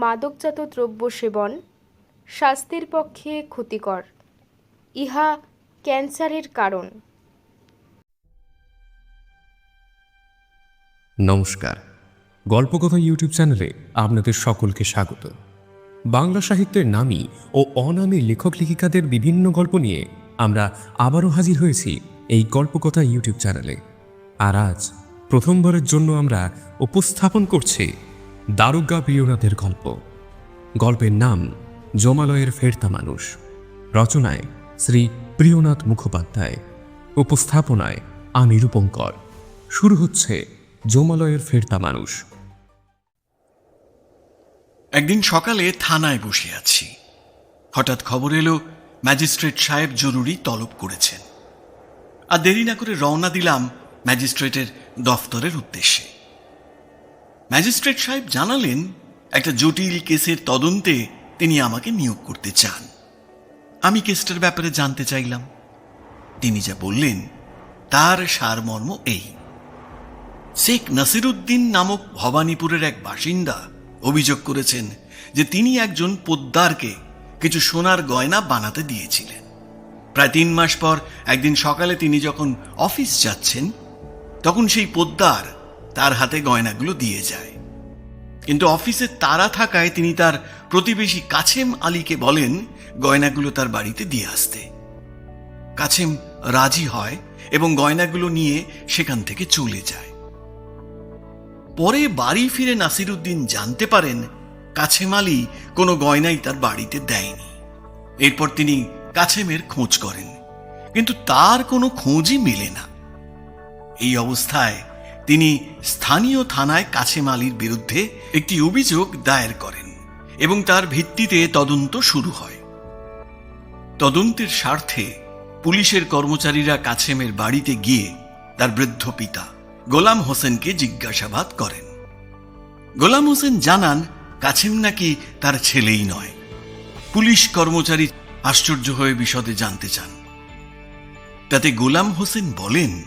মাদকজাত দ্রব্য সেবন স্বাস্থ্যের পক্ষে ক্ষতিকর। ইহা ক্যান্সারের কারণ। নমস্কার। গল্পকথা ইউটিউব চ্যানেলে আপনাদের সকলকে স্বাগত। বাংলা সাহিত্যের নামী ও অনামী লেখক লেখিকাদের বিভিন্ন গল্প নিয়ে আমরা আবারও হাজির হয়েছি এই গল্পকথা ইউটিউব চ্যানেলে। আর আজ প্রথমবারের জন্য আমরা উপস্থাপন করছি দারোগা প্রিয়নাথের গল্প। গল্পের নাম জমালয়ের ফেরতা মানুষ। রচনায় শ্রী প্রিয়নাথ মুখোপাধ্যায়। উপস্থাপনায় আমি রূপঙ্কর। শুরু হচ্ছে জমালয়ের ফেরতা মানুষ। একদিন সকালে থানায় বসে আছি। হঠাৎ খবর এলো, ম্যাজিস্ট্রেট সাহেব জরুরি তলব করেছেন। আর দেরি না করে রওনা দিলাম ম্যাজিস্ট্রেটের দফতরের উদ্দেশ্যে। ম্যাজিস্ট্রেট সাহেব জানালেন, একটা জটিল কেসের তদন্তে তিনি আমাকে নিয়োগ করতে চান। আমি কেসটার ব্যাপারে জানতে চাইলাম। তিনি যা বললেন, তার সারমর্ম এই। শেখ নাসিরুদ্দিন নামক ভবানীপুরের এক বাসিন্দা অভিযোগ করেছেন যে তিনি একজন পোদ্দারকে কিছু সোনার গয়না বানাতে দিয়েছিলেন। প্রায় তিন মাস পর একদিন সকালে তিনি যখন অফিস যাচ্ছেন, তখন সেই পোদ্দার তার হাতে গয়নাগুলো দিয়ে যায়। কিন্তু অফিসে তারা থাকায় তিনি তার প্রতিবেশী কাছেম আলীকে বলেন, গয়নাগুলো তার বাড়িতে দিয়ে আসতে। কাছেম রাজি হয় এবং গয়নাগুলো নিয়ে সেখান থেকে চলে যায়। পরে বাড়ি ফিরে নাসিরুদ্দিন জানতে পারেন, কাছেম আলী কোনো গয়নাই তার বাড়িতে দেয়নি। এরপর তিনি কাছেমের খোঁজ করেন, কিন্তু তার কোনো খোঁজই মেলে না। এই অবস্থায় তিনি স্থানীয় থানায় কাছেম আলীর বিরুদ্ধে একটি অভিযোগ দায়ের করেন এবং তার ভিত্তিতে তদন্ত শুরু হয়। তদন্তের স্বার্থে পুলিশের কর্মচারীরা কাছেমের বাড়িতে গিয়ে তার বৃদ্ধ পিতা গোলাম হোসেনকে জিজ্ঞাসাবাদ করেন। গোলাম হোসেন জানান, কাছেম নাকি তার ছেলেই নয়। পুলিশ কর্মচারী আশ্চর্য হয়ে বিশদে জানতে চান। তাতে গোলাম হোসেন বলেন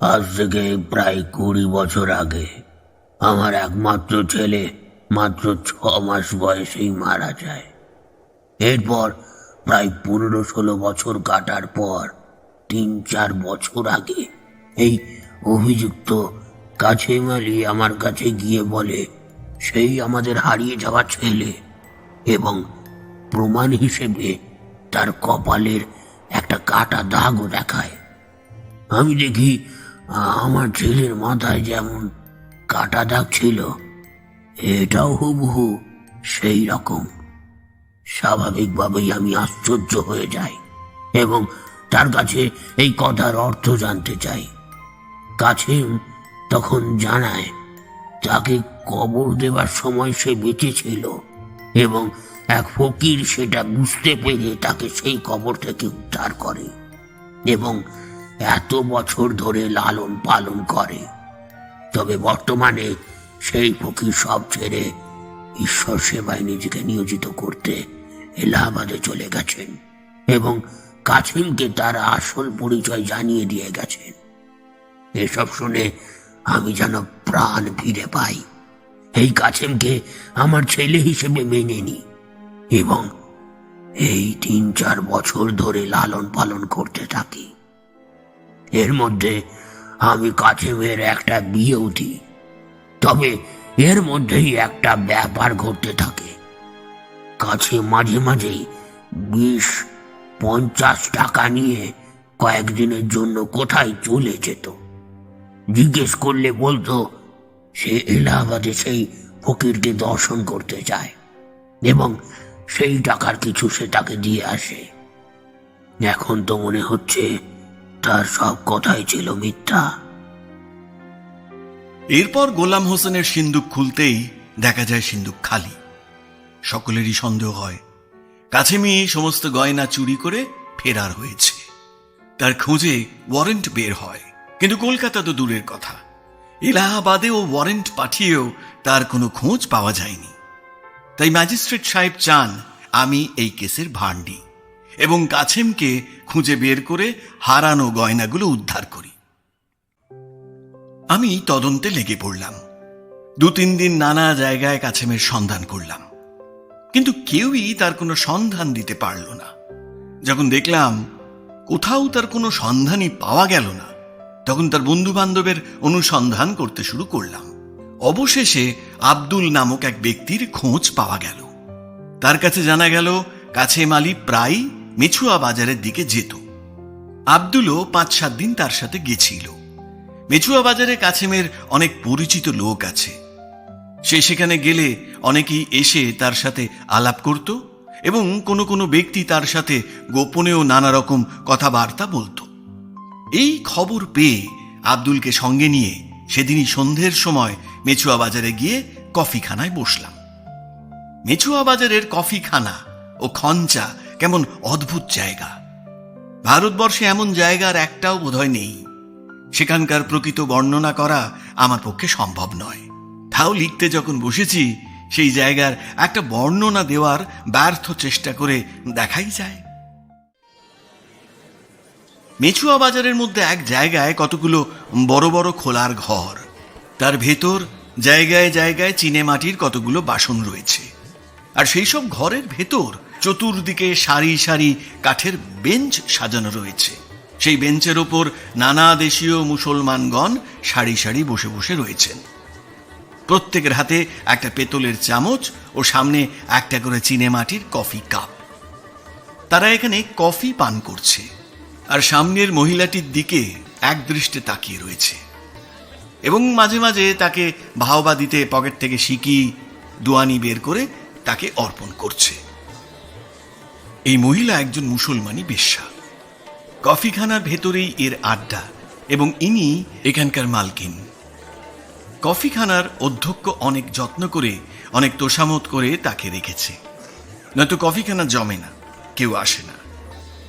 আজ থেকে প্রায় কুড়ি বছর আগে আমার একমাত্র ছেলে মাত্র ছ মাস বয়সেই মারা যায়। এরপর প্রায় পনেরো ষোলো বছর কাটার পর তিন চার বছর আগে এই অভিযুক্ত কাছেম আলী আমার কাছে গিয়ে বলে, সেই আমাদের হারিয়ে যাওয়া ছেলে এবং প্রমাণ হিসেবে তার কপালের একটা কাটা দাগও দেখায়। আমি দেখি আমার ছেলের মাথায় যেমন কাটা দাগ ছিল, এটাও হুবহু সেই রকম। স্বাভাবিকভাবেই আমি আশ্চর্য হয়ে যাই এবং তার কাছে এই কথার অর্থ জানতে চাই। কাছে তখন জানায়, তাকে কবর দেবার সময় সে বেঁচে ছিল এবং এক ফকির সেটা বুঝতে পেরে তাকে সেই কবর থেকে উদ্ধার করে এবং এত বছর ধরে লালন পালন করে। তবে বর্তমানে সেই ফকির সব ছেড়ে ঈশ্বর সেবায় নিজেকে নিয়োজিত করতে এলাহাবাদে চলে গেছেন এবং কাছিমকে তার আসল পরিচয় জানিয়ে দিয়ে গেছেন। এসব শুনে আমি যেন প্রাণ ফিরে পাই। এই কাছেমকে আমার ছেলে হিসেবে মেনে নিই এবং এই তিন চার বছর ধরে লালন পালন করতে থাকি। এর মধ্যে আমি কাছেমের একটা বিয়েও দিই তবে এর মধ্যেই একটা ব্যাপার ঘটতে থাকে। কাছে মাঝে মাঝেই বিশ, পঞ্চাশ টাকা নিয়ে কয়েকদিনের জন্য কোথায় চলে যেত। জিজ্ঞেস করলে বলতো, সে এলাহাবাদে সেই ফকিরকে দর্শন করতে যায় এবং সেই টাকার কিছু সে তাকে দিয়ে আসে। এখন তো মনে হচ্ছে তার সব কথাই ছিল মিথ্যা। এরপর গোলাম হোসেনের সিন্দুক খুলতেই দেখা যায় সিন্দুক খালি। সকলেরই সন্দেহ হয় কাছেমি সমস্ত গয়না চুরি করে ফেরার হয়েছে। তার খোঁজে ওয়ারেন্ট বের হয়, কিন্তু কলকাতা তো দূরের কথা। এলাহাবাদেও ওয়ারেন্ট পাঠিয়েও তার কোনো খোঁজ পাওয়া যায়নি। তাই ম্যাজিস্ট্রেট সাহেব চান, আমি এই কেসের ভান্ডি এবং কাছেমকে খুঁজে বের করে হারানো গয়নাগুলো উদ্ধার করি। আমি তদন্তে লেগে পড়লাম। দু তিন দিন নানা জায়গায় কাছেমের সন্ধান করলাম। কিন্তু কেউই তার কোনো সন্ধান দিতে পারল না। যখন দেখলাম কোথাও তার কোনো সন্ধানই পাওয়া গেল না, তখন তার বন্ধু বান্ধবের অনুসন্ধান করতে শুরু করলাম। অবশেষে আব্দুল নামক এক ব্যক্তির খোঁজ পাওয়া গেল। তার কাছে জানা গেল কাছে মালি প্রায় মেছুয়া বাজারের দিকে যেত। আব্দুলও পাঁচ সাত দিন তার সাথে গেছিল। মেছুয়া বাজারে কাছেমের অনেক পরিচিত লোক আছে। সে সেখানে গেলে অনেকেই এসে তার সাথে আলাপ করত এবং কোনো কোনো ব্যক্তি তার সাথে গোপনেও নানা রকম কথাবার্তা বলতো। এই খবর পেয়ে আব্দুলকে সঙ্গে নিয়ে সেদিনই সন্ধ্যের সময় মেছুয়া বাজারে গিয়ে কফিখানায় বসলাম। মেছুয়া বাজারের কফিখানা ও খঞ্চা কেমন অদ্ভুত জায়গা। ভারতবর্ষে এমন জায়গার একটাও বোধহয় নেই। সেখানকার প্রকৃত বর্ণনা করা আমার পক্ষে সম্ভব নয়। তাও লিখতে যখন বসেছি, সেই জায়গার একটা বর্ণনা দেওয়ার ব্যর্থ চেষ্টা করে দেখাই যায়। মেছুয়া বাজারের মধ্যে এক জায়গায় কতগুলো বড় বড় খোলার ঘর। তার ভেতর জায়গায় জায়গায় চিনে মাটির কতগুলো বাসন রয়েছে। আর সেই সব ঘরের ভেতর চতুর্দিকে সারি সারি কাঠের বেঞ্চ সাজানো রয়েছে। সেই বেঞ্চের ওপর নানা দেশীয় মুসলমানগণ সারি সারি বসে বসে রয়েছেন। প্রত্যেকের হাতে একটা পেতলের চামচ ও সামনে একটা করে চিনে মাটির কফি কাপ। তারা এখানে কফি পান করছে আর সামনের মহিলাটির দিকে এক দৃষ্টে তাকিয়ে রয়েছে এবং মাঝে মাঝে তাকে ভাওবা দিতে পকেট থেকে সিকি দুয়ানি বের করে তাকে অর্পণ করছে। এই মহিলা একজন মুসলমানি বেশ্যা কফিখানার ভেতরেই এর আড্ডা এবং ইনি এখানকার মালকিন। কফিখানার অধ্যক্ষ অনেক যত্ন করে, অনেক তোষামত করে তাকে রেখেছে। নয়তো কফিখানা জমে না, কেউ আসে না।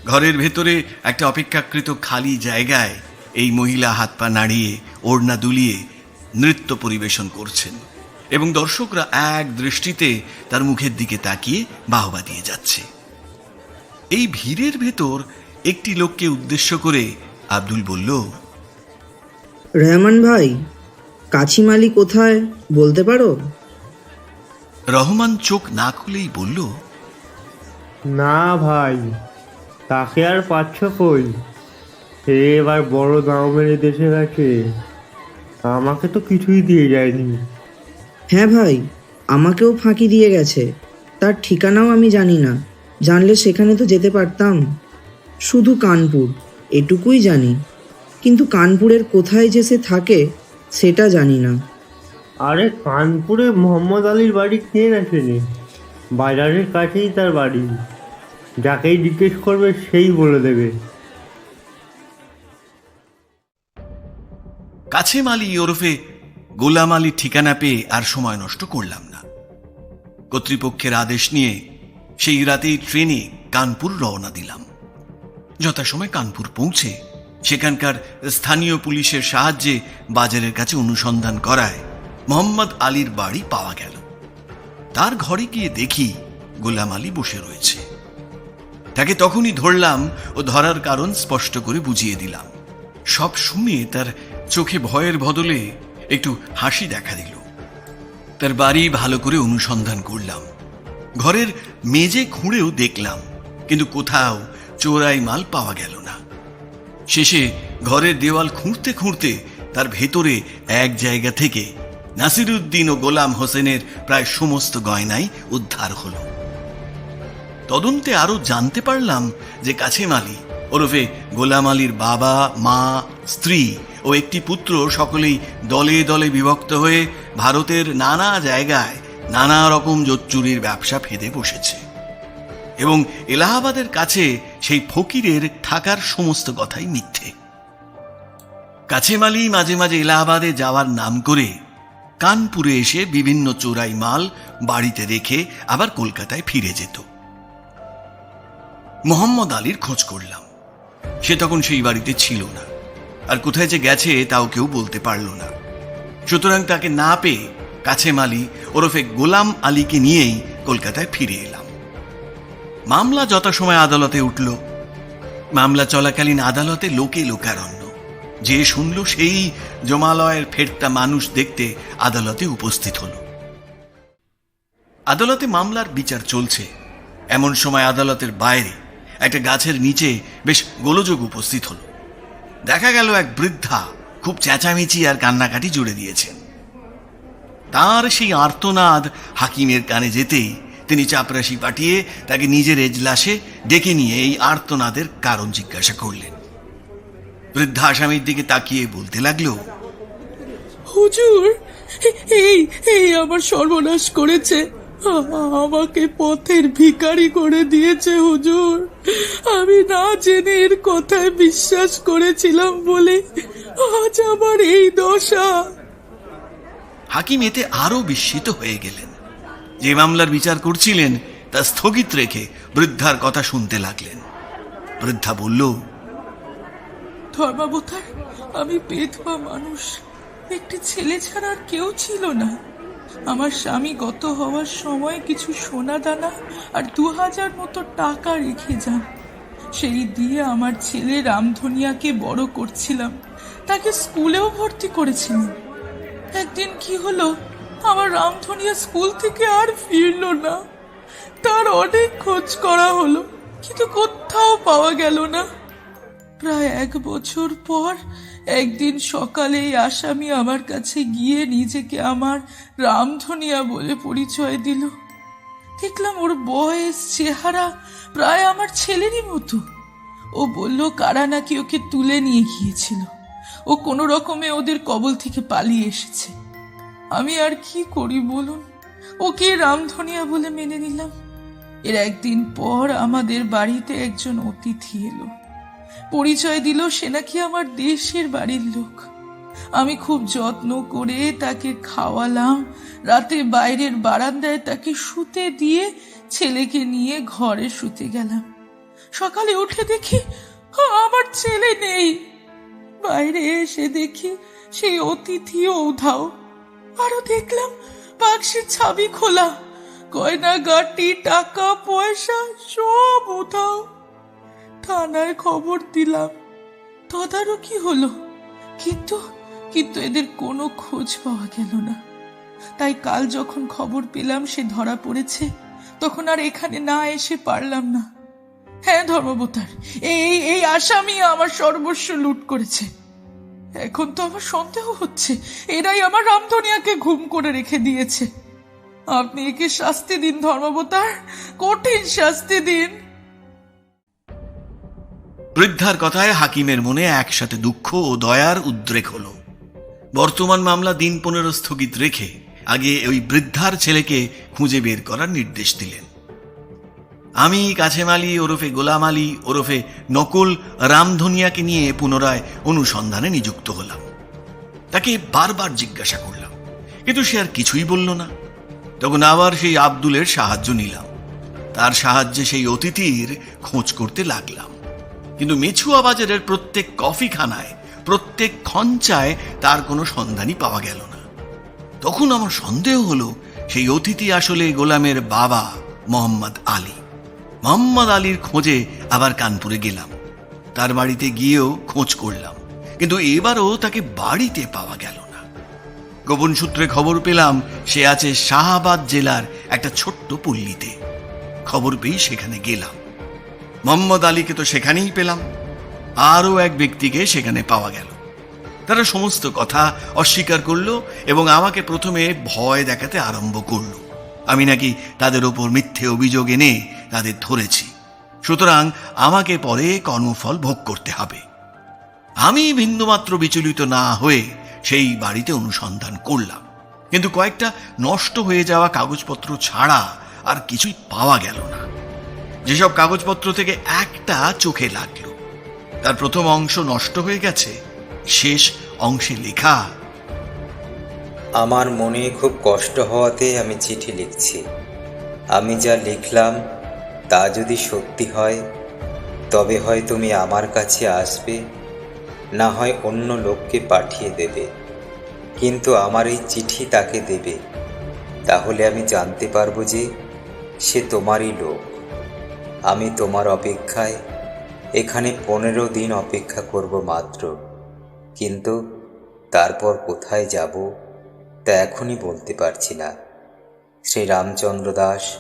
ঘরের ভেতরে একটা অপেক্ষাকৃত খালি জায়গায় এই মহিলা হাত পা নাড়িয়ে, ওড়না দুলিয়ে নৃত্য পরিবেশন করছেন এবং দর্শকরা এক দৃষ্টিতে তার মুখের দিকে তাকিয়ে বাহবা দিয়ে যাচ্ছে। এই ভিড়ের ভেতর একটি লোককে উদ্দেশ্য করে আব্দুল বলল রহমান ভাই কাছিমালি কোথায় বলতে পারো? রহমান চোখ না খুলেই বলল না ভাই তাকে আর পাচ্ছ কই? সে এবার বড় দাম মেরে দেশে গেছে। আমাকে তো কিছুই দিয়ে যায়নি। হ্যাঁ ভাই আমাকেও ফাঁকি দিয়ে গেছে। তার ঠিকানাও আমি জানি না। জানলে সেখানে তো যেতে পারতাম। শুধু কানপুর এটুকুই জানি। কিন্তু কানপুরের কোথায় যে সে থাকে সেটা জানি না। আরে কানপুরে মোহাম্মদ আলীর বাড়ি কে না চেনে বাজারের কাছেই তার বাড়ি। যাকেই জিজ্ঞেস করবে সেই বলে দেবে। কাছে মালি ওরফে গোলাম আলীর ঠিকানা পেয়ে আর সময় নষ্ট করলাম না। কর্তৃপক্ষের আদেশ নিয়ে সেই রাতেই ট্রেনে কানপুর রওনা দিলাম। যথাসময় কানপুর পৌঁছে সেখানকার স্থানীয় পুলিশের সাহায্যে বাজারের কাছে অনুসন্ধান করায় মোহাম্মদ আলীর বাড়ি পাওয়া গেল। তার ঘরে গিয়ে দেখি গোলাম আলী বসে রয়েছে। তাকে তখনই ধরলাম ও ধরার কারণ স্পষ্ট করে বুঝিয়ে দিলাম। সব শুনে তার চোখে ভয়ের বদলে একটু হাসি দেখা দিল। তার বাড়ি ভালো করে অনুসন্ধান করলাম। ঘরের মেজে খুঁড়েও দেখলাম, কিন্তু কোথাও চোরাই মাল পাওয়া গেল না। শেষে ঘরের দেওয়াল খুঁড়তে খুঁড়তে তার ভেতরে এক জায়গা থেকে নাসিরুদ্দিন ও গোলাম হোসেনের প্রায় সমস্ত গয়নাই উদ্ধার হল। তদন্তে আরও জানতে পারলাম যে কাছেম আলী ওরফে গোলাম আলীর বাবা, মা, স্ত্রী ও একটি পুত্র সকলেই দলে দলে বিভক্ত হয়ে ভারতের নানা জায়গায় নানা রকম জোচ্চুরির ব্যবসা ফেদে বসেছে। এবং এলাহাবাদের কাছে সেই ফকিরের থাকার সমস্ত কথাই মিথ্যে। কাছেম আলী মাঝে মাঝে এলাহাবাদে যাওয়ার নাম করে কানপুরে এসে বিভিন্ন চোরাই মাল বাড়িতে রেখে আবার কলকাতায় ফিরে যেত। মোহাম্মদ আলীর খোঁজ করলাম। সে তখন সেই বাড়িতে ছিল না। আর কোথায় যে গেছে তাও কেউ বলতে পারল না। সুতরাং তাকে না পেয়ে কাছে মালি ওরফে গোলাম আলীকে নিয়েই কলকাতায় ফিরে এলাম। মামলা যথাসময় আদালতে উঠল। মামলা চলাকালীন আদালতে লোকে লোকারণ্য। যে শুনল সেই জমালয়ের ফেরতা মানুষ দেখতে আদালতে উপস্থিত হল। আদালতে মামলার বিচার চলছে। এমন সময় আদালতের বাইরে একটা গাছের নিচে বেশ গোলযোগ উপস্থিত হল। দেখা গেল এক বৃদ্ধা খুব চেঁচামেচি আর কান্নাকাটি জুড়ে দিয়েছেন। তার সেই আর্তনাদ হাকিমের কানে যেতেই তিনি চাপরাশি পাঠিয়ে তাকে নিজের এজলাসে ডেকে নিয়ে এই আর্তনাদের কারণ জিজ্ঞাসা করলেন। বৃদ্ধা আসামির দিকে তাকিয়ে বলতে লাগল, হুজুর, এই এই আমার সর্বনাশ করেছে। আমাকে পথের ভিখারি করে দিয়েছে হুজুর। আমি না জেনে এর কথায় বিশ্বাস করেছিলাম বলে আজ আমার এই দশা। হাকিম এতে আরও বিস্মিত হয়ে গেলেন। যে মামলার বিচার করছিলেন, তা স্থগিত রেখে বৃদ্ধার কথা শুনতে লাগলেন। বৃদ্ধা বলল ধর্মাবতার আমি বেধবা মানুষ। একটি ছেলে ছাড়া আর কেউ ছিল না। আমার স্বামী গত হওয়ার সময় কিছু সোনা দানা আর দু হাজার মতো টাকা রেখে যান। সেই দিয়ে আমার ছেলে রামধনিয়াকে বড় করছিলাম। তাকে স্কুলেও ভর্তি করেছিলাম একদিন কি হলো? আমার রামধনিয়া স্কুল থেকে আর ফিরল না। তার অনেক খোঁজ করা হলো, কিন্তু কোথাও পাওয়া গেল না। প্রায় এক বছর পর একদিন সকালে আসামি আমার কাছে গিয়ে নিজেকে আমার রামধনিয়া বলে পরিচয় দিল। দেখলাম ওর বয়স, চেহারা প্রায় আমার ছেলেরই মতো। ও বলল, কারা নাকি ওকে তুলে নিয়ে গিয়েছিল? ও কোনো রকমে ওদের কবল থেকে পালিয়ে এসেছে। আমি আর কি করি বলুন? ওকে রামধনিয়া বলে মেনে নিলাম। এর একদিন পর আমাদের বাড়িতে একজন অতিথি এলো। পরিচয় দিল সে নাকি আমার দেশের বাড়ির লোক। আমি খুব যত্ন করে তাকে খাওয়ালাম রাতে বাইরের বারান্দায় তাকে শুতে দিয়ে ছেলেকে নিয়ে ঘরে শুতে গেলাম। সকালে উঠে দেখি আ, আমার ছেলে নেই। বাইরে এসে দেখি সেই অতিথি উধাও। আরও দেখলাম বাক্সের ছাবি খোলা। গয়না গাটি টাকা, পয়সা সব উধাও। থানায় খবর দিলাম। তদারকি হলো। কিন্তু কিন্তু এদের কোনো খোঁজ পাওয়া গেল না। তাই কাল যখন খবর পেলাম সে ধরা পড়েছে, তখন আর এখানে না এসে পারলাম না। হ্যাঁ ধর্মবতার এই এই আসামি আমার সর্বস্ব লুট করেছে। এখন তো আমার সন্দেহ হচ্ছে, এরাই আমার রামধনিয়াকে ঘুম করে রেখে দিয়েছে। আপনি একে শাস্তি দিন ধর্মবতার কঠিন শাস্তি দিন। বৃদ্ধার কথায় হাকিমের মনে একসাথে দুঃখ ও দয়ার উদ্রেক হল। বর্তমান মামলা দিন পনেরো স্থগিত রেখে আগে ওই বৃদ্ধার ছেলেকে খুঁজে বের করার নির্দেশ দিলেন। আমি কাছেমালি ওরফে গোলাম আলী, ওরফে নকুল রামধনিয়াকে নিয়ে পুনরায় অনুসন্ধানে নিযুক্ত হলাম। তাকে বারবার জিজ্ঞাসা করলাম, কিন্তু সে আর কিছুই বলল না। তখন আবার সেই আব্দুলের সাহায্য নিলাম। তার সাহায্যে সেই অতিথির খোঁজ করতে লাগলাম। কিন্তু মেছুয়া বাজারের প্রত্যেক কফিখানায়, প্রত্যেক খঞ্চায় তার কোনো সন্ধানই পাওয়া গেল না। তখন আমার সন্দেহ হলো, সেই অতিথি আসলে গোলামের বাবা মোহাম্মদ আলী। মোহাম্মদ আলীর খোঁজে আবার কানপুরে গেলাম। তার বাড়িতে গিয়েও খোঁজ করলাম। কিন্তু এবারও তাকে বাড়িতে পাওয়া গেল না। গোপন সূত্রে খবর পেলাম, সে আছে শাহাবাদ জেলার একটা ছোট্ট পল্লীতে। খবর পেয়ে সেখানে গেলাম। মোহাম্মদ আলীকে তো সেখানেই পেলাম। আরও এক ব্যক্তিকে সেখানে পাওয়া গেল। তারা সমস্ত কথা অস্বীকার করল এবং আমাকে প্রথমে ভয় দেখাতে আরম্ভ করল। আমি নাকি তাদের ওপর মিথ্যে অভিযোগ এনে তাদের ধরেছি। সুতরাং আমাকে পরে কর্মফল ভোগ করতে হবে। আমি বিন্দুমাত্র বিচলিত না হয়ে সেই বাড়িতে অনুসন্ধান করলাম। কিন্তু কয়েকটা নষ্ট হয়ে যাওয়া কাগজপত্র ছাড়া আর কিছুই পাওয়া গেল না। যেসব কাগজপত্র থেকে একটা চোখে লাগল, তার প্রথম অংশ নষ্ট হয়ে গেছে, শেষ অংশে লেখা, আমার মনে খুব কষ্ট হওয়াতে আমি চিঠি লিখছি। আমি যা লিখলাম তা যদি সত্যি হয়, তবে হয় তুমি আমার কাছে আসবে, না হয় অন্য লোককে পাঠিয়ে দেবে। কিন্তু আমার এই চিঠি তাকে দেবে। তাহলে আমি জানতে পারব যে সে তোমারই লোক। আমি তোমার অপেক্ষায় এখানে পনেরো দিন অপেক্ষা করব মাত্র। কিন্তু তারপর কোথায় যাব তা এখনই বলতে পারছি না। শ্রী রামচন্দ্র দাস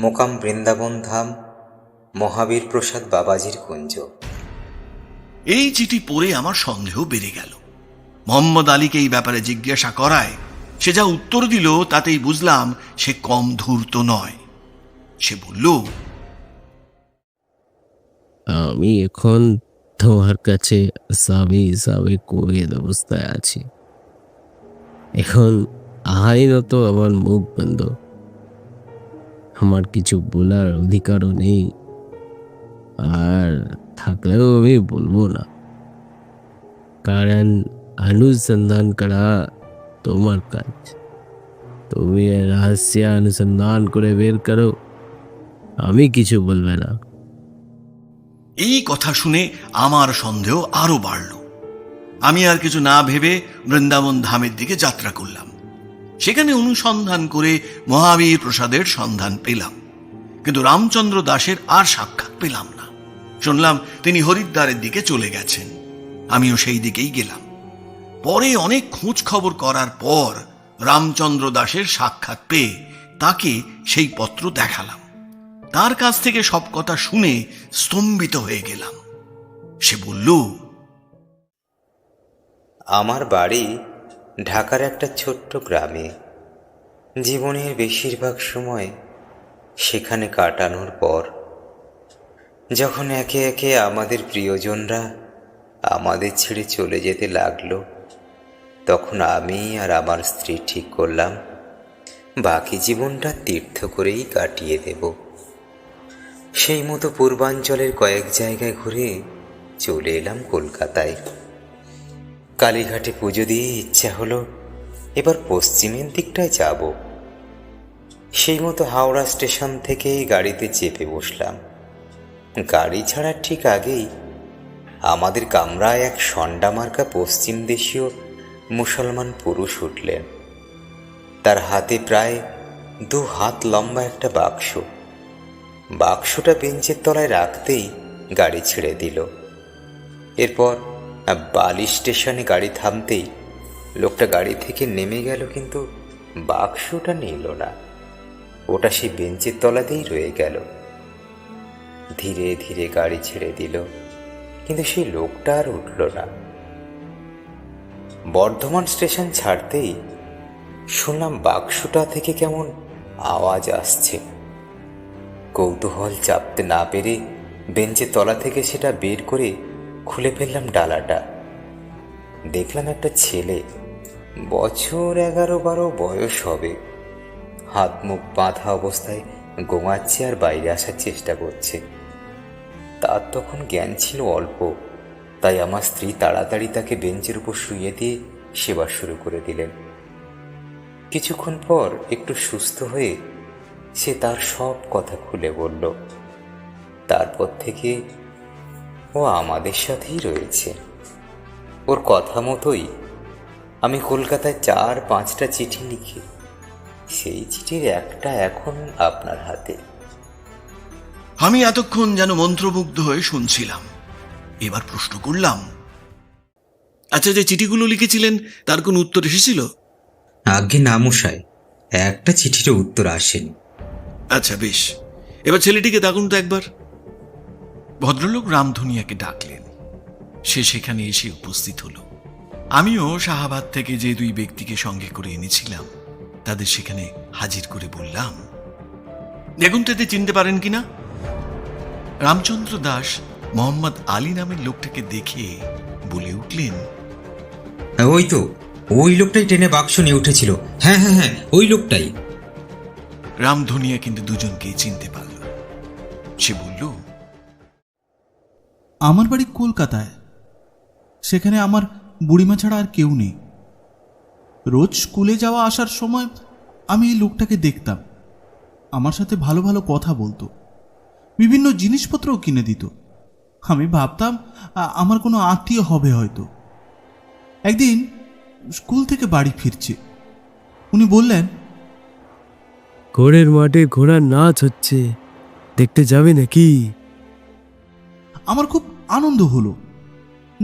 মোকাম বৃন্দাবন ধাম মহাবীর প্রসাদ বাবাজির কুঞ্জ। এই চিঠি পড়ে আমার সন্দেহ বেড়ে গেল। মোহাম্মদ আলীকে এই ব্যাপারে জিজ্ঞাসা করায় সে যা উত্তর দিল তাতেই বুঝলাম সে কম ধূর্ত নয়। সে বলল আমি এখন তোমার কাছে স্বামী হিসাবে কোয়েদ অবস্থায় আছি। এখন আইনত আমার মুখ বন্ধ। আমার কিছু বলার অধিকারও নেই। আর থাকলেও আমি বলব না। কারণ অনুসন্ধান করা তোমার কাজ। তুমি রহস্য অনুসন্ধান করে বের করো। আমি কিছু বলবে না। এই কথা শুনে আমার সন্দেহ আরও বাড়ল। আমি আর কিছু না ভেবে বৃন্দাবন ধামের দিকে যাত্রা করলাম। সেখানে অনুসন্ধান করে মহাবীর প্রসাদের সন্ধান পেলাম। কিন্তু রামচন্দ্র দাসের আর সাক্ষাৎ পেলাম না। শুনলাম তিনি হরিদ্বারের দিকে চলে গেছেন। আমিও সেই দিকেই গেলাম। পরে অনেক খোঁজ খবর করার পর রামচন্দ্র দাসের সাক্ষাৎ পেয়ে তাকে সেই পত্র দেখালাম। তার কাছ থেকে সব কথা শুনে স্তম্ভিত হয়ে গেলাম। সে বলল, আমার বাড়ি ঢাকার একটা ছোট্ট গ্রামে জীবনের বেশিরভাগ সময় সেখানে কাটানোর পর, যখন একে একে আমাদের প্রিয়জনরা আমাদের ছেড়ে চলে যেতে লাগল, তখন আমি আর আমার স্ত্রী ঠিক করলাম, বাকি জীবনটা তীর্থ করেই কাটিয়ে দেব। সেই মতো পূর্বাঞ্চলের কয়েক জায়গায় ঘুরে চলে এলাম কলকাতায়। কালীঘাটে পুজো দিয়ে ইচ্ছা হলো এবার পশ্চিমের দিকটায় যাব। সেই মতো হাওড়া স্টেশন থেকে গাড়িতে চেপে বসলাম। গাড়ি ছাড়ার ঠিক আগেই আমাদের কামরায় এক সন্ডা মার্কা পশ্চিম দেশীয় মুসলমান পুরুষ উঠলেন। তার হাতে প্রায় দু হাত লম্বা একটা বাক্স। বাক্সটা বেঞ্চের তলায় রাখতেই গাড়ি ছেড়ে দিল। এরপর বালি স্টেশনে গাড়ি থামতেই লোকটা গাড়ি থেকে নেমে গেল, কিন্তু বাক্সটা নিল না। ওটা সেই বেঞ্চের তলাতেই রয়ে গেল। ধীরে ধীরে গাড়ি ছেড়ে দিল, কিন্তু সেই লোকটা আর উঠল না। বর্ধমান স্টেশন ছাড়তেই শুনলাম বাক্সটা থেকে কেমন আওয়াজ আসছে। কৌতূহল চাপতে না পেরে বেঞ্চের তলা থেকে সেটা বের করে খুলে ফেললাম ডালাটা। দেখলাম একটা ছেলে, বছর এগারো বারো বয়স হবে। হাত মুখ বাঁধা অবস্থায় গোঙাচ্ছে আর বাইরে আসার চেষ্টা করছে। তার তখন জ্ঞান ছিল অল্প, তাই আমার স্ত্রী তাড়াতাড়ি তাকে বেঞ্চের উপর শুয়ে দিয়ে সেবা শুরু করে দিলেন। কিছুক্ষণ পর একটু সুস্থ হয়ে সে তার সব কথা খুলে বলল। তারপর থেকে ও আমাদের সাথেই রয়েছে। ওর কথা মতোই আমি কলকাতায় চার পাঁচটা চিঠি লিখি। সেই চিঠির একটা এখন আপনার হাতে। আমি এতক্ষণ যেন মন্ত্রমুগ্ধ হয়ে শুনছিলাম। এবার প্রশ্ন করলাম আচ্ছা যে চিঠিগুলো লিখেছিলেন তার কোনো উত্তর এসেছিল? আজ্ঞে নামশায় একটা চিঠিরও উত্তর আসেনি। আচ্ছা বেশ। এবার ছেলেটিকে ডাকুন তো একবার। ভদ্রলোক রামধুনিয়াকে ডাকলেন। সে সেখানে এসে উপস্থিত হলো। আমিও শাহাবাদ থেকে যে দুই ব্যক্তিকে সঙ্গে করে এনেছিলাম তাদের সেখানে হাজির করে বললাম দেখুন তো এতে চিনতে পারেন কিনা? রামচন্দ্র দাস মোহাম্মদ আলী নামের লোকটাকে দেখে বলে উঠলেন ওই তো ওই লোকটাই ট্রেনে বাক্স নিয়ে উঠেছিল। হ্যাঁ হ্যাঁ হ্যাঁ ওই লোকটাই। রামধনিয়া কিন্তু দুজনকেই চিনতে পারল। সে বলল আমার বাড়ি কলকাতায়। সেখানে আমার বুড়িমা ছাড়া আর কেউ নেই। রোজ স্কুলে যাওয়া আসার সময় আমি এই লোকটাকে দেখতাম। আমার সাথে ভালো ভালো কথা বলতো। বিভিন্ন জিনিসপত্রও কিনে দিত। আমি ভাবতাম আমার কোনো আত্মীয় হবে হয়তো। একদিন স্কুল থেকে বাড়ি ফিরছে। উনি বললেন ঘোড়ের মাঠে ঘোড়ার নাচ হচ্ছে। দেখতে যাবে নাকি? আমার খুব আনন্দ হলো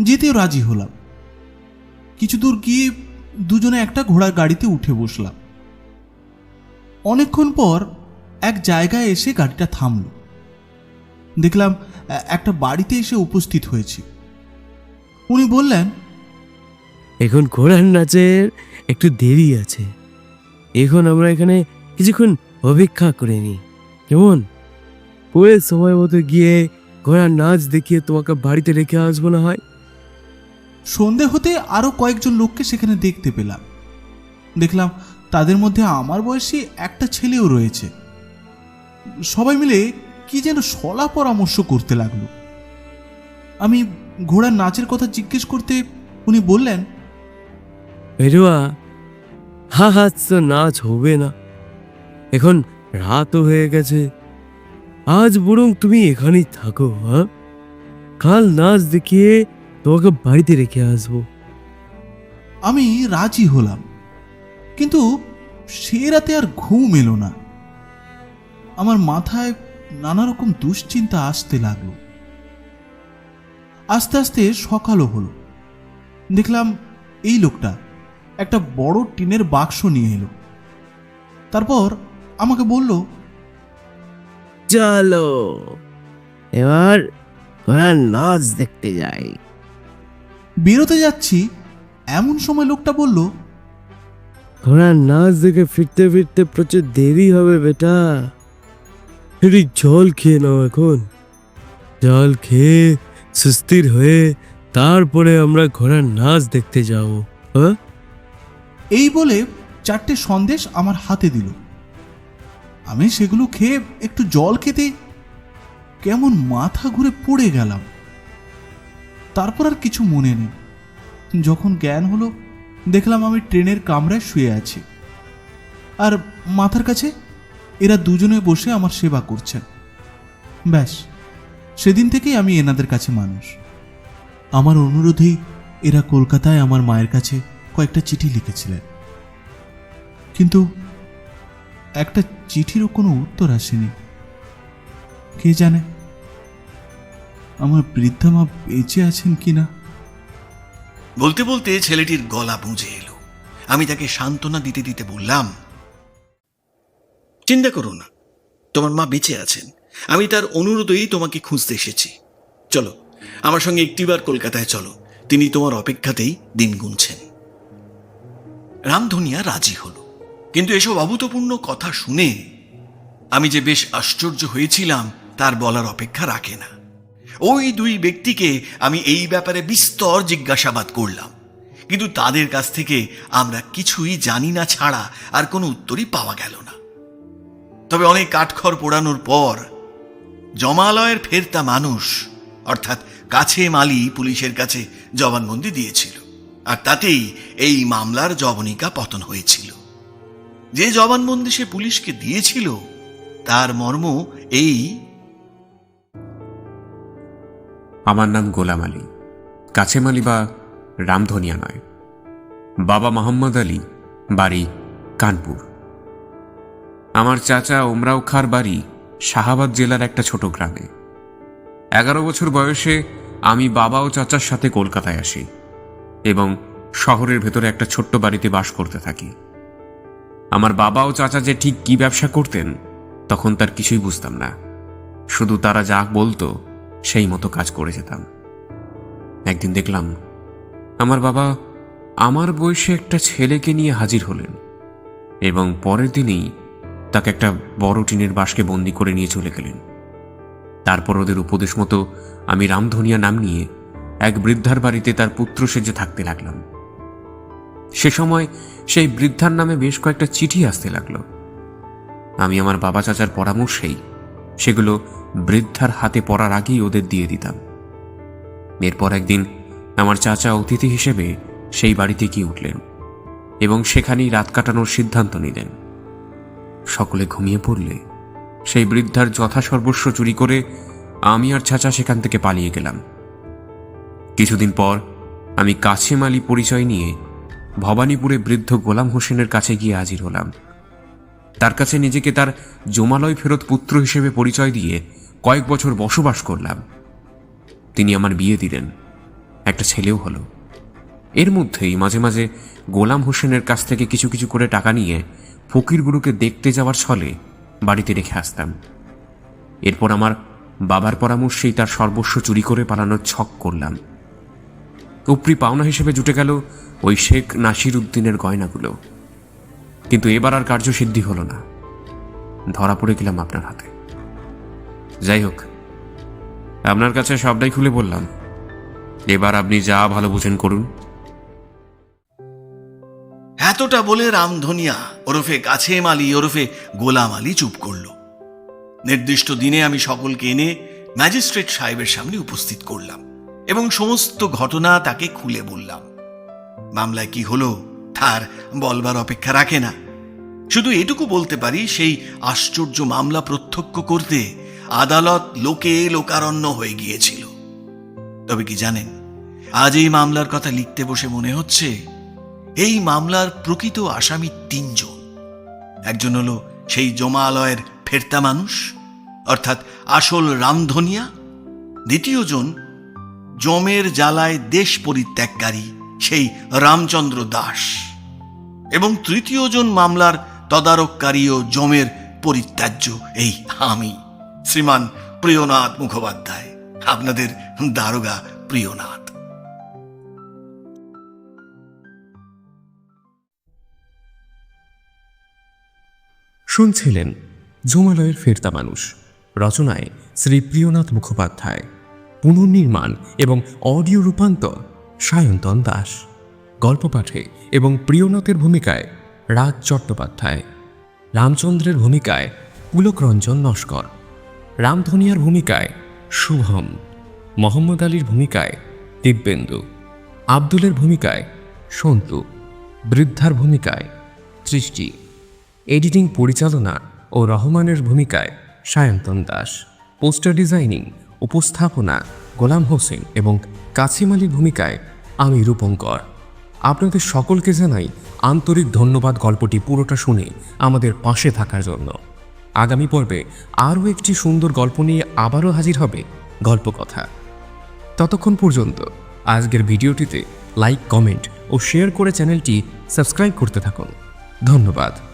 যেতেও রাজি হলাম। কিছু দূর গিয়ে দুজনে একটা ঘোড়ার গাড়িতে উঠে বসলাম। অনেকক্ষণ পর এক জায়গায় এসে গাড়িটা থামল। দেখলাম একটা বাড়িতে এসে উপস্থিত হয়েছি। উনি বললেন, এখন ঘোড়ার নাচের একটু দেরি আছে। এখন আমরা এখানে কিছুক্ষণ অপেক্ষা করে নিই। কেমন? পরে সময় মতো গিয়ে ঘোড়ার নাচ দেখিয়ে তোমাকে বাড়িতে রেখে আসব না হয়? সন্ধে হতে আরও কয়েকজন লোককে সেখানে দেখতে পেলাম। দেখলাম তাদের মধ্যে আমার বয়সী একটা ছেলেও রয়েছে। সবাই মিলে কি যেন সলা পরামর্শ করতে লাগল। আমি ঘোড়ার নাচের কথা জিজ্ঞেস করতে উনি বললেন ভেরুয়া হা হাত নাচ হবে না। এখন রাতও হয়ে গেছে আজ বরং তুমি এখানেই থাকো হ্যাঁ? কাল নাচ দেখিয়ে তোমাকে বাড়িতে রেখে আসব। আমি রাজি হলাম, কিন্তু সে রাতে আর ঘুম এলো না। আমার মাথায় নানা রকম দুশ্চিন্তা আসতে লাগল। আস্তে আস্তে সকালও হলো। দেখলাম এই লোকটা একটা বড় টিনের বাক্স নিয়ে এলো। তারপর আমাকে বলল চলো। এবার ঘোড়ার নাচ দেখতে যাই। বেরোতে যাচ্ছি এমন সময় লোকটা বলল ঘোড়ার নাচ দেখে ফিরতে ফিরতে প্রচুর দেরি হবে বেটা। একটু জল খেয়ে নাও এখন। জল খেয়ে সুস্থির হয়ে তারপরে আমরা ঘোড়ার নাচ দেখতে যাব। হ্যাঁ? এই বলে চারটে সন্দেশ আমার হাতে দিল। আমি সেগুলো খেয়ে একটু জল খেতে কেমন মাথা ঘুরে পড়ে গেলাম। তারপর আর কিছু মনে নেই। যখন জ্ঞান হলো, দেখলাম আমি ট্রেনের কামরায় শুয়ে আছি। আর মাথার কাছে এরা দুজনে বসে আমার সেবা করছেন। ব্যাস, সেদিন থেকেই আমি এনাদের কাছে মানুষ। আমার অনুরোধেই এরা কলকাতায় আমার মায়ের কাছে কয়েকটা চিঠি লিখেছিলেন। কিন্তু একটা চিঠিরও কোনো উত্তর আসেনি। কে জানে? আমার বৃদ্ধা মা বেঁচে আছেন কি না বলতে বলতে ছেলেটির গলা বুঝে এলো। আমি তাকে সান্ত্বনা দিতে দিতে বললাম, চিন্তা করো না, তোমার মা বেঁচে আছেন। আমি তার অনুরোধেই তোমাকে খুঁজতে এসেছি। চলো, আমার সঙ্গে একটিবার কলকাতায় চলো। তিনি তোমার অপেক্ষাতেই দিন গুনছেন। রামধনিয়া রাজি হলো। কিন্তু এসব অভূতপূর্ণ কথা শুনে আমি যে বেশ আশ্চর্য হয়েছিলাম, তার বলার অপেক্ষা রাখে না। ওই দুই ব্যক্তিকে আমি এই ব্যাপারে বিস্তর জিজ্ঞাসাবাদ করলাম। কিন্তু তাদের কাছ থেকে আমরা কিছুই জানি না ছাড়া আর কোনো উত্তরই পাওয়া গেল না। তবে অনেক কাঠখড় পোড়ানোর পর জমালয়ের ফেরতা মানুষ, অর্থাৎ কাছে মালি পুলিশের কাছে জবানবন্দি দিয়েছিল। আর তাতেই এই মামলার জবনিকা পতন হয়েছিল। যে জবানবন্দি সে পুলিশকে দিয়েছিল, তার মর্ম এই। আমার নাম গোলাম আলী। কাছেম আলী বা রামধনিয়া নয়। বাবা মোহাম্মদ আলী, বাড়ি কানপুর। আমার চাচা ওমরাও খার বাড়ি শাহাবাদ জেলার একটা ছোট গ্রামে। এগারো বছর বয়সে আমি বাবা ও চাচার সাথে কলকাতায় আসি এবং শহরের ভেতরে একটা ছোট্ট বাড়িতে বাস করতে থাকি। আমার বাবা ও চাচা যে ঠিক কি ব্যবসা করতেন, তখন তার কিছুই বুঝতাম না। শুধু তারা যা বলতো, সেই মতো কাজ করে যেতাম। একদিন দেখলাম, আমার বাবা আমার বয়সে একটা ছেলেকে নিয়ে হাজির হলেন এবং পরের দিনই তাকে একটা বড় টিনের বাসকে বন্দি করে নিয়ে চলে গেলেন। তারপর ওদের উপদেশ মতো আমি রামধনিয়া নাম নিয়ে এক বৃদ্ধার বাড়িতে তার পুত্র সেজে থাকতে লাগলাম। সে সময় সেই বৃদ্ধার নামে বেশ কয়েকটা চিঠি আসতে লাগল। আমি আমার বাবা চাচার পরামর্শেই সেগুলো বৃদ্ধার হাতে পড়ার আগেই ওদের দিয়ে দিতাম। এরপর একদিন আমার চাচা অতিথি হিসেবে সেই বাড়িতে গিয়ে উঠলেন এবং সেখানেই রাত কাটানোর সিদ্ধান্ত নিলেন। সকলে ঘুমিয়ে পড়লে সেই বৃদ্ধার যথাসর্বস্ব চুরি করে আমি আর চাচা সেখান থেকে পালিয়ে গেলাম। কিছুদিন পর আমি কাছেম আলী পরিচয় নিয়ে ভবানীপুরে বৃদ্ধ গোলাম হোসেনের কাছে গিয়ে হাজির হলাম। তার কাছে নিজেকে তার জমালয় ফেরত পুত্র হিসেবে পরিচয় দিয়ে কয়েক বছর বসবাস করলাম। তিনি আমার বিয়ে দিলেন, একটা ছেলেও হলো। এর মধ্যেই মাঝে মাঝে গোলাম হোসেনের কাছ থেকে কিছু কিছু করে টাকা নিয়ে ফকিরগুলোকে দেখতে যাওয়ার ছলে বাড়িতে রেখে আসতাম। এরপর আমার বাবার পরামর্শেই তার সর্বস্ব চুরি করে পালানোর ছক করলাম। উপরি পাওনা হিসেবে জুটে গেল ওই শেখ নাসির উদ্দিনের গয়নাগুলো। কিন্তু এবার আর কার্যসিদ্ধি হলো না। ধরা পড়ে গেলাম আপনার হাতে। যাই হোক, আপনার কাছে সবটাই খুলে বললাম। এবার আপনি যা ভালো বুঝেন করুন। এতটা বলে রামধনিয়া ওরফে গাছেম আলী, ওরফে গোলাম আলী চুপ করল। নির্দিষ্ট দিনে আমি সকলকে এনে ম্যাজিস্ট্রেট সাহেবের সামনে উপস্থিত করলাম। এবং সমস্ত ঘটনা তাকে খুলে বললাম। মামলায় কি হলো, তার বলবার অপেক্ষা রাখে না। শুধু এটুকু বলতে পারি, সেই আশ্চর্য মামলা প্রত্যক্ষ করতে আদালত লোকে লোকারণ্য হয়ে গিয়েছিল। তবে কি জানেন, আজ এই মামলার কথা লিখতে বসে মনে হচ্ছে, এই মামলার প্রকৃত আসামি তিনজন। একজন হলো সেই জমালয়ের ফেরতা মানুষ, অর্থাৎ আসল রামধনিয়া। দ্বিতীয়জন জমের জ্বালায় দেশ পরিত্যাগকারী সেই রামচন্দ্র দাস। এবং তৃতীয় জন মামলার তদারককারী ও জমের পরিত্যাজ্য, এই আমি, শ্রীমান প্রিয়নাথ মুখোপাধ্যায়, আপনাদের দারোগা প্রিয়নাথ। শুনছিলেন জুমালয়ের ফেরতা মানুষ, রচনায় শ্রী প্রিয়নাথ মুখোপাধ্যায়। পুনর্নির্মাণ এবং অডিও রূপান্তর। সায়ন্তন দাস। গল্প পাঠে এবং প্রিয়নাথের ভূমিকায় রাজ চট্টোপাধ্যায়। রামচন্দ্রের ভূমিকায় পুলকরঞ্জন নস্কর। রামধনিয়ার ভূমিকায় শুভম। মোহাম্মদ আলীর ভূমিকায় দিব্যেন্দু। আব্দুলের ভূমিকায় সন্তু। বৃদ্ধার ভূমিকায় সৃষ্টি। এডিটিং, পরিচালনা ও রহমানের ভূমিকায় সায়ন্তন দাস। পোস্টার ডিজাইনিং উপস্থাপনা গোলাম হোসেন এবং কাছিম আলীর ভূমিকায় আমি রূপঙ্কর। আপনাদের সকলকে জানাই আন্তরিক ধন্যবাদ গল্পটি পুরোটা শুনে আমাদের পাশে থাকার জন্য। আগামী পর্বে আরও একটি সুন্দর গল্প নিয়ে আবারও হাজির হবে গল্পকথা। ততক্ষণ পর্যন্ত আজকের ভিডিওটিতে লাইক, কমেন্ট ও শেয়ার করে চ্যানেলটি সাবস্ক্রাইব করতে থাকুন। ধন্যবাদ।